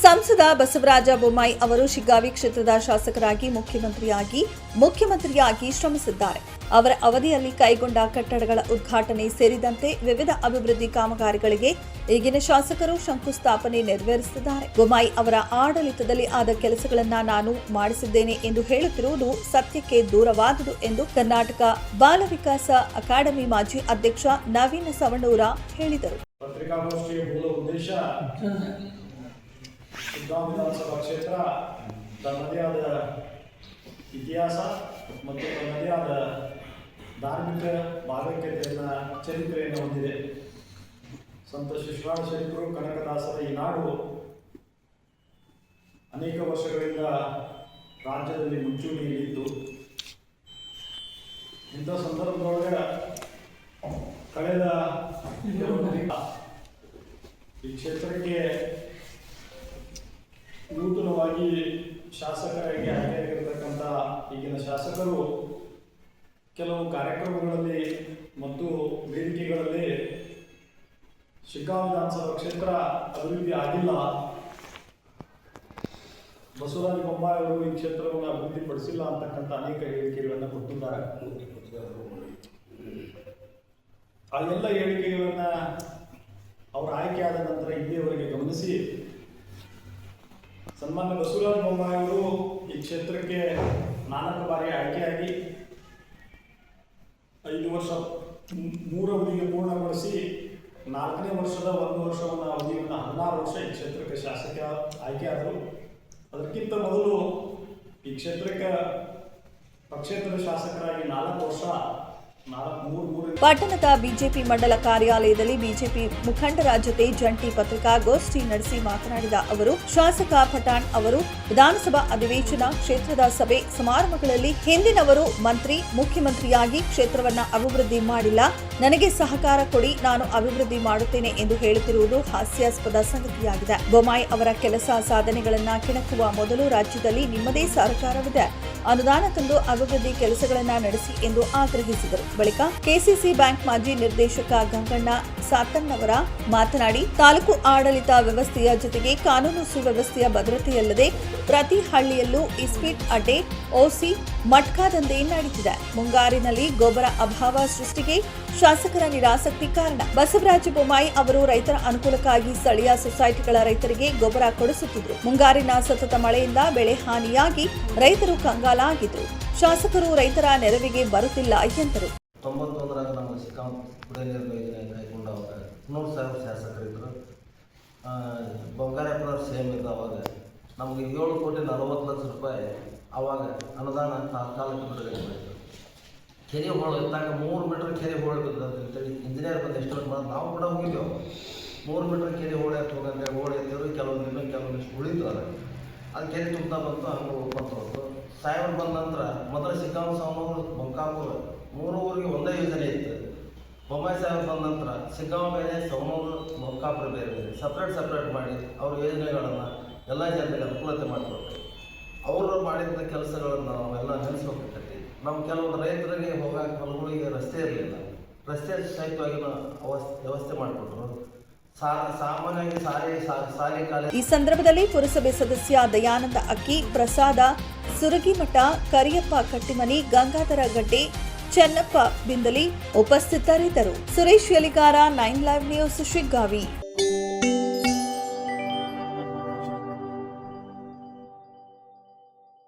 ಸಂಸದ ಬಸವರಾಜ ಬೊಮ್ಮಾಯಿ ಅವರು ಶಿಗ್ಗಾವಿ ಕ್ಷೇತ್ರದ ಶಾಸಕರಾಗಿ ಮುಖ್ಯಮಂತ್ರಿಯಾಗಿ ಮುಖ್ಯಮಂತ್ರಿಯಾಗಿ ಶ್ರಮಿಸಿದ್ದಾರೆ. ಅವರ ಅವಧಿಯಲ್ಲಿ ಕೈಗೊಂಡ ಕಟ್ಟಡಗಳ ಉದ್ಘಾಟನೆ ಸೇರಿದಂತೆ ವಿವಿಧ ಅಭಿವೃದ್ಧಿ ಕಾಮಗಾರಿಗಳಿಗೆ ಈಗಿನ ಶಾಸಕರು ಶಂಕುಸ್ಥಾಪನೆ ನೆರವೇರಿಸಿದ್ದಾರೆ. ಬೊಮ್ಮಾಯಿ ಅವರ ಆಡಳಿತದಲ್ಲಿ ಆದ ಕೆಲಸಗಳನ್ನು ನಾನು ಮಾಡಿಸಿದ್ದೇನೆ ಎಂದು ಹೇಳುತ್ತಿರುವುದು ಸತ್ಯಕ್ಕೆ ದೂರವಾದುದು ಎಂದು ಕರ್ನಾಟಕ ಬಾಲ ವಿಕಾಸ ಅಕಾಡೆಮಿ ಮಾಜಿ ಅಧ್ಯಕ್ಷ ನವೀನ ಸವಣೂರ ಹೇಳಿದರು. ಶಿಗ್ಗಾಂವ್ ವಿಧಾನಸಭಾ ಕ್ಷೇತ್ರ, ತನ್ನದೇ ಆದ ಇತಿಹಾಸ ಮತ್ತು ತನ್ನದೇ ಆದ ಧಾರ್ಮಿಕ ಭಾವೈಕ್ಯತೆಯನ್ನ, ಚರಿತ್ರೆಯನ್ನು ಹೊಂದಿದೆ. ಸಂತ ಶಿಶುನಾಳ ಶರೀಫರು, ಕನಕದಾಸರ ಈ ನಾಡು ಅನೇಕ ವರ್ಷಗಳಿಂದ ರಾಜ್ಯದಲ್ಲಿ ಮುಂಚೂಣಿಯಲ್ಲಿದ್ದು, ಇಂಥ ಸಂದರ್ಭದೊಳಗೆ ಕಳೆದ ಈ ಕ್ಷೇತ್ರಕ್ಕೆ ನೂತನವಾಗಿ ಶಾಸಕರಾಗಿ ಆಯ್ಕೆಯಾಗಿರ್ತಕ್ಕಂಥ ಈಗಿನ ಶಾಸಕರು, ಕೆಲವು ಕಾರ್ಯಕ್ರಮಗಳಲ್ಲಿ ಮತ್ತು ವೇದಿಕೆಗಳಲ್ಲಿ ಶಿಗ್ಗಾಂವ್ ವಿಧಾನಸಭಾ ಕ್ಷೇತ್ರ ಅಭಿವೃದ್ಧಿ ಆಗಿಲ್ಲ. ಬಸವರಾಜ ಬೊಮ್ಮಾಯಿ ಅವರು ಈ ಕ್ಷೇತ್ರವನ್ನು ಅಭಿವೃದ್ಧಿಪಡಿಸಿಲ್ಲ ಅಂತಕ್ಕಂಥ ಅನೇಕ ಹೇಳಿಕೆಗಳನ್ನು ಕೊಟ್ಟಿದ್ದಾರೆ. ಆ ಎಲ್ಲ ಹೇಳಿಕೆಗಳನ್ನ ಆಯ್ಕೆ ಆದ ನಂತರ ಇಲ್ಲಿಯವರೆಗೆ ಗಮನಿಸಿ ಸನ್ಮಾನ್ಯ ಬಸವರಾಜ ಬೊಮ್ಮಾಯಿ ಈ ಕ್ಷೇತ್ರಕ್ಕೆ ನಾಲ್ಕು ಬಾರಿ ಆಯ್ಕೆಯಾಗಿ ಐದು ವರ್ಷ ಮೂ- ಮೂರು ಅವಧಿಗೆ ಪೂರ್ಣಗೊಳಿಸಿ ನಾಲ್ಕನೇ ವರ್ಷದ ಒಂದು ವರ್ಷವನ್ನು ಅವಧಿಯನ್ನು ಹದಿನಾರು ವರ್ಷ ಈ ಕ್ಷೇತ್ರಕ್ಕೆ ಶಾಸಕ ಆಯ್ಕೆಯಾದರು. ಅದಕ್ಕಿಂತ ಮೊದಲು ಈ ಕ್ಷೇತ್ರಕ್ಕೆ ಪಕ್ಷೇತರ ಶಾಸಕರಾಗಿ ನಾಲ್ಕು ವರ್ಷ ಪಟ್ಟಣದ ಬಿಜೆಪಿ ಮಂಡಲ ಕಾರ್ಯಾಲಯದಲ್ಲಿ ಬಿಜೆಪಿ ಮುಖಂಡರ ಜೊತೆ ಜಂಟಿ ಪತ್ರಿಕಾಗೋಷ್ಠಿ ನಡೆಸಿ ಮಾತನಾಡಿದ ಅವರು, ಶಾಸಕ ಪಠಾಣ್ ಅವರು, ವಿಧಾನಸಭಾ ಅಧಿವೇಶನ ಕ್ಷೇತ್ರದ ಸಭೆ ಸಮಾರಂಭಗಳಲ್ಲಿ ಹಿಂದಿನವರು ಮಂತ್ರಿ, ಮುಖ್ಯಮಂತ್ರಿಯಾಗಿ ಕ್ಷೇತ್ರವನ್ನ ಅಭಿವೃದ್ಧಿ ಮಾಡಿಲ್ಲ. ನನಗೆ ಸಹಕಾರ ಕೊಡಿ, ನಾನು ಅಭಿವೃದ್ಧಿ ಮಾಡುತ್ತೇನೆ ಎಂದು ಹೇಳುತ್ತಿರುವುದು ಹಾಸ್ಯಾಸ್ಪದ ಸಂಗತಿಯಾಗಿದೆ. ಬೊಮ್ಮಾಯಿ ಅವರ ಕೆಲಸ ಸಾಧನೆಗಳನ್ನ ಕೆಣಕುವ ಮೊದಲು ರಾಜ್ಯದಲ್ಲಿ ನಿಮ್ಮದೇ ಸರ್ಕಾರವಿದೆ. ಅನುದಾನ ತಂದು ಅಭಿವೃದ್ಧಿ ಕೆಲಸಗಳನ್ನ ನಡೆಸಿ ಎಂದು ಆಗ್ರಹಿಸಿದರು. ಬಳಿಕ ಕೆಸಿಸಿ ಬ್ಯಾಂಕ್ ಮಾಜಿ ನಿರ್ದೇಶಕ ಗಂಗಣ್ಣ ಸಾತನ್ನವರ ಮಾತನಾಡಿ, ತಾಲೂಕು ಆಡಳಿತ ವ್ಯವಸ್ಥೆಯ ಜೊತೆಗೆ ಕಾನೂನು ಸುವ್ಯವಸ್ಥೆಯ ಭದ್ರತೆಯಲ್ಲದೆ ಪ್ರತಿ ಹಳ್ಳಿಯಲ್ಲೂ ಇಸ್ಪೀಟ್ ಅಡ್ಡೆ, ಓಸಿ, ಮಟ್ಕಾ ದಂಧೆ ನಡೀತಿದೆ ಮುಂಗಾರಿನಲ್ಲಿ ಗೊಬ್ಬರ ಅಭಾವ ಸೃಷ್ಟಿಗೆ ಶಾಸಕರ ನಿರಾಸಕ್ತಿ ಕಾರಣ. ಬಸವರಾಜ ಬೊಮ್ಮಾಯಿ ಅವರು ರೈತರ ಅನುಕೂಲಕ್ಕಾಗಿ ಸ್ಥಳೀಯ ಸೊಸೈಟಿಗಳ ರೈತರಿಗೆ ಗೊಬ್ಬರ ಕೊಡಿಸುತ್ತಿದ್ದರು ಮುಂಗಾರಿನ ಸತತ ಮಳೆಯಿಂದ ಬೆಳೆ ಹಾನಿಯಾಗಿ ರೈತರು ಕಂಗಾಲಾಗಿದ್ದರು ಶಾಸಕರು ರೈತರ ನೆರವಿಗೆ ಬರುತ್ತಿಲ್ಲ ಎಂದರು. ತೊಂಬತ್ತೊಂದರಾಗ ನಮಗೆ ಸಿಕ್ಕಾಂ ಕುಡಿಯ ನೀರಿನ ಯೋಜನೆ ಕೈಗೊಂಡವಾಗ ನೂರು ಸಾವಿರ ಶಾಸಕರಿದ್ದರು ಬಂಗಾರಪ್ಪನವ್ರು ಸೇಮ್ ಇದ್ದ ಅವಾಗ. ನಮಗೆ ಏಳು ಕೋಟಿ ನಲವತ್ತು ಲಕ್ಷ ರೂಪಾಯಿ ಅವಾಗ ಅನುದಾನ ತಾತ್ಕಾಲಿಕ ಬಿಡುಗಡೆ ಮಾಡಿದ್ರು. ಕೆರೆ ಹೋಳು ಇದ್ದಾಗ ಮೂರು ಮೀಟ್ರ್ ಕೆರೆ ಹೋಳು ಅಂತ ಅಂತೇಳಿ ಇಂಜಿನಿಯರ್ ಬಂದು ಎಸ್ಟಿಮೇಟ್ ಮಾಡಿ ನಾವು ಕೂಡ ಹೋಗಿದ್ದೆವು. ಮೂರು ಮೀಟ್ರ್ ಕೆರೆ ಹೋಳು ಎತ್ತು ಹೋಗಂತೆ ಹೋಳು ಎತ್ತಿದ್ರು ಕೆಲವೊಂದು ಇನ್ನೂ ಕೆಲವೊಂದಿಷ್ಟು ಉಳಿತು ಅದು ಅದು ಕೆರೆ ತುಂಬ್ತಾ ಬಂತು, ಹಂಗೆ ಹೋಗ್ಬಂತು. ಸಾಹೇಬ್ರು ಬಂದ ನಂತರ ಮೊದಲು ಸಿಕ್ಕಾಮ ಸಾಮೂರು ಬಂಕಾಪುರ, ಮೂರು ಊರಿಗೆ ಒಂದೇ ಯೋಜನೆ ಇತ್ತು. ಬೊಮ್ಮಾಯಿ ಸಾಹೇಬ್ ಬಂದ ನಂತರ ಸಿಕ್ಕಾಮ ಬೇರೆ ಸೋಮೂರು ಬಂಕಾಪುರ ಬೇರೆ ಬೇರೆ ಸಪ್ರೇಟ್ ಸಪ್ರೇಟ್ ಮಾಡಿ ಅವ್ರ ಯೋಜನೆಗಳನ್ನು ಎಲ್ಲ ಜನರಿಗೆ ಅನುಕೂಲತೆ ಮಾಡಿಕೊಟ್ಟು ಅವರು ಮಾಡಿದ ಕೆಲಸಗಳನ್ನು ನಾವೆಲ್ಲ ನೆನೆಸ್ಬೇಕಾಗ್ತೈತಿ ನಮ್ಮ ಕೆಲವೊಂದು ರೈತರಿಗೆ ಹೋಗಕ್ಕೆ ಹೊಲಗಳಿಗೆ ರಸ್ತೆ ಇರಲಿಲ್ಲ. ರಸ್ತೆ ಸಹಿತವಾಗಿ ವ್ಯವಸ್ಥೆ ಮಾಡಿಕೊಟ್ರು. ಈ ಸಂದರ್ಭದಲ್ಲಿ ಪುರಸಭೆ ಸದಸ್ಯ ದಯಾನಂದ ಅಕ್ಕಿ, ಪ್ರಸಾದ, ಸುರಗಿಮಠ, ಕರಿಯಪ್ಪ ಕಟ್ಟಿಮನಿ, ಗಂಗಾಧರ ಗಡ್ಡೆ, ಚೆನ್ನಪ್ಪ ಬಿಂದಲಿ ಉಪಸ್ಥಿತರಿದ್ದರು. Suresh Yaligar, nine live news, Shiggavi.